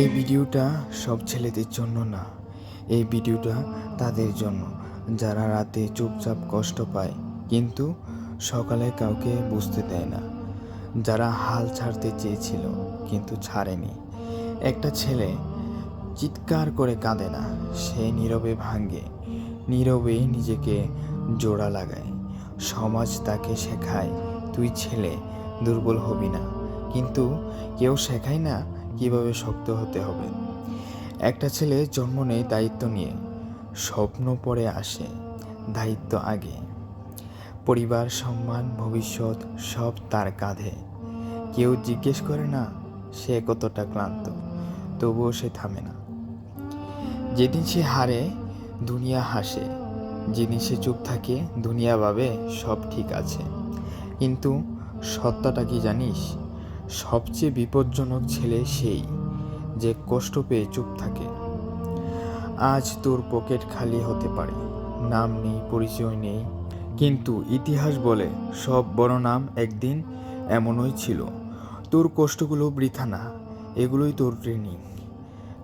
এই ভিডিওটা সব ছেলেদের জন্য না, এই ভিডিওটা তাদের জন্য। যারা রাতে চুপচাপ কষ্ট পায়, কিন্তু সকালে কাউকে বুঝতে দেয় না। যারা হাল ছাড়তে চেয়েছিল, কিন্তু ছাড়েনি। একটা ছেলে চিৎকার করে কাঁদে না, সে নীরবে ভাঙে নীরবেই নিজেকে জোড়া লাগায়। সমাজ তাকে শেখায়, তুই ছেলে, দুর্বল হবি না। কিন্তু কেউ শেখায় না কীভাবে শক্ত হতে হবে। একটা ছেলে জন্ম নেয় দায়িত্ব নিয়ে, স্বপ্ন পরে আসে দায়িত্ব আগে। পরিবার, সম্মান, ভবিষ্যৎ সব তার কাঁধে। কেউ জিজ্ঞেস করে না, সে কতটা ক্লান্ত, তবুও সে থামে না। যেদিন সে হারে, দুনিয়া হাসে। যেদিন সে চুপ থাকে, দুনিয়া ভাবে সব ঠিক আছে। কিন্তু সত্যটা কি জানিস? সবচেয়ে বিপজ্জনক ছেলে সেই, যে কষ্ট পেয়ে চুপ থাকে। আজ তোর পকেট খালি হতে পারে, নাম নেই, পরিচয় নেই, কিন্তু ইতিহাস বলে সব বড় নাম একদিন এমনই ছিল। তোর কষ্টগুলো বৃথা না, এগুলোই তোর ট্রেনিং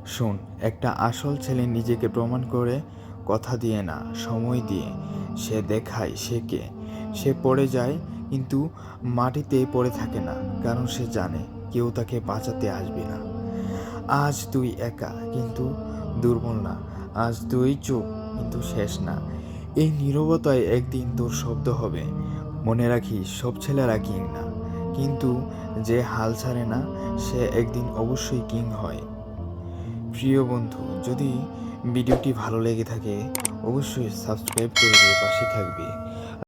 শোন, একটা আসল ছেলে নিজেকে প্রমাণ করে কথা দিয়ে না, সময় দিয়ে। সে দেখায় সে কে, সে পড়ে যায় কিন্তু মাটিতে পড়ে থাকে না, কারণ সে জানে কেউ তাকে বাঁচাতে আসবে না। আজ তুই একা কিন্তু দুর্বল না, আজ তুই চোখ কিন্তু শেষ না। এই নীরবতায় একদিন তোর শব্দ হবে, মনে রাখিস সব ছেলেরা কিং না, কিন্তু যে হাল ছাড়ে না, সে একদিন অবশ্যই কিং হয়। প্রিয় বন্ধু, যদি ভিডিওটি ভালো লেগে থাকে, অবশ্যই সাবস্ক্রাইব করে দিয়ে পাশে থাকবে।